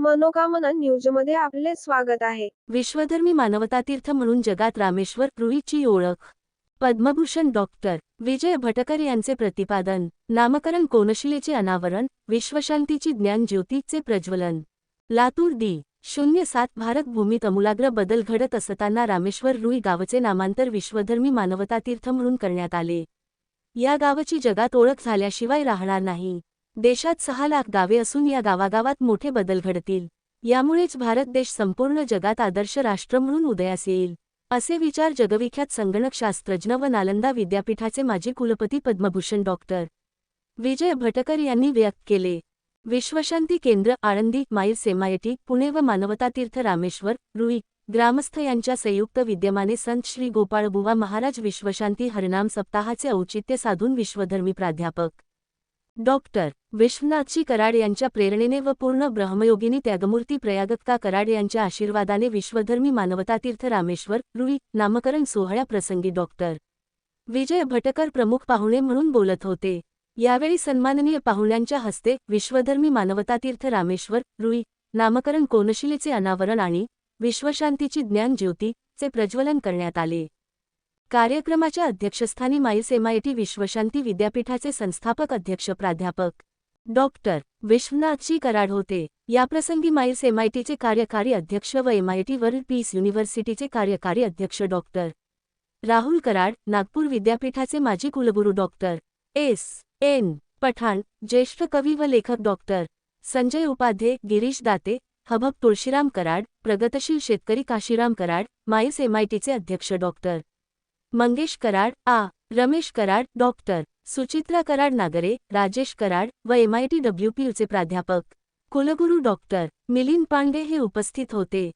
मनोकामना न्यूजमध्ये आपले स्वागत आहे. विश्वधर्मी मानवता तीर्थ म्हणून जगात रामेश्वर रुईची ओळख. पद्मभूषण डॉक्टर विजय भटकर यांचे प्रतिपादन. नामकरण कोनशिलेचे अनावरण. विश्वशांतीची ज्ञान ज्योतीचे प्रज्वलन. लातूर दी शून्य सात भारत भूमीत अमूलाग्र बदल घडत असताना रामेश्वर रुई गावचे नामांतर विश्वधर्मी मानवता तीर्थ म्हणून करण्यात आले. या गावाची जगात ओळख झाल्याशिवाय राहणार नाही. देशात सहा लाख गावे असून या गावागावात मोठे बदल घडतील. यामुळेच भारत देश संपूर्ण जगात आदर्श राष्ट्र म्हणून उदयास येईल. असे विचार जगविख्यात संगणकशास्त्रज्ञ व नालंदा विद्यापीठाचे माजी कुलपती पद्मभूषण डॉक्टर विजय भटकर यांनी व्यक्त केले. विश्वशांती केंद्र आळंदी माईल सेमायटी पुणे व मानवता तीर्थ रामेश्वर रुई ग्रामस्थ यांच्या संयुक्त विद्यमाने संत श्री गोपाळबुवा महाराज विश्वशांती हरनाम सप्ताहाचे औचित्य साधून विश्वधर्मी प्राध्यापक डॉक्टर विश्वनाथजी कराड यांच्या प्रेरणेने व पूर्ण ब्रह्मयोगिनी त्यागमूर्ती प्रयागत्का कराड यांच्या आशीर्वादाने विश्वधर्मी मानवतातीर्थ रामेश्वर रुई नामकरण सोहळ्याप्रसंगी डॉक्टर विजय भटकर प्रमुख पाहुणे म्हणून बोलत होते. यावेळी सन्माननीय पाहुण्यांच्या हस्ते विश्वधर्मी मानवतातीर्थ रामेश्वर रुई नामकरण कोनशिलेचे अनावरण आणि विश्वशांतीची ज्ञान ज्योती चे प्रज्वलन करण्यात आले. कार्यक्रमाच्या अध्यक्षस्थानी माईस एमआयटी विश्वशांती विद्यापीठाचे संस्थापक अध्यक्ष प्राध्यापक डॉक्टर विश्वनाथजी कराड होते. याप्रसंगी माईस एमआयटीचे कार्यकारी अध्यक्ष व एमआयटी वर्ल्ड पीस युनिव्हर्सिटीचे कार्यकारी अध्यक्ष डॉक्टर राहुल कराड नागपूर विद्यापीठाचे माजी कुलगुरू डॉक्टर एस. एन. पठाण ज्येष्ठ कवी व लेखक डॉक्टर संजय उपाध्ये गिरीश दाते हभब तुळशीराम कराड प्रगतशील शेतकरी काशीराम कराड माईस एमआयटीचे अध्यक्ष डॉक्टर मंगेश कराड आ. रमेश कराड डॉक्टर सुचित्रा कराड नागरे राजेश कराड व एमआयटी डब्ल्यूपीयूचे प्राध्यापक कुलगुरू डॉक्टर मिलिंद पांडे हे उपस्थित होते.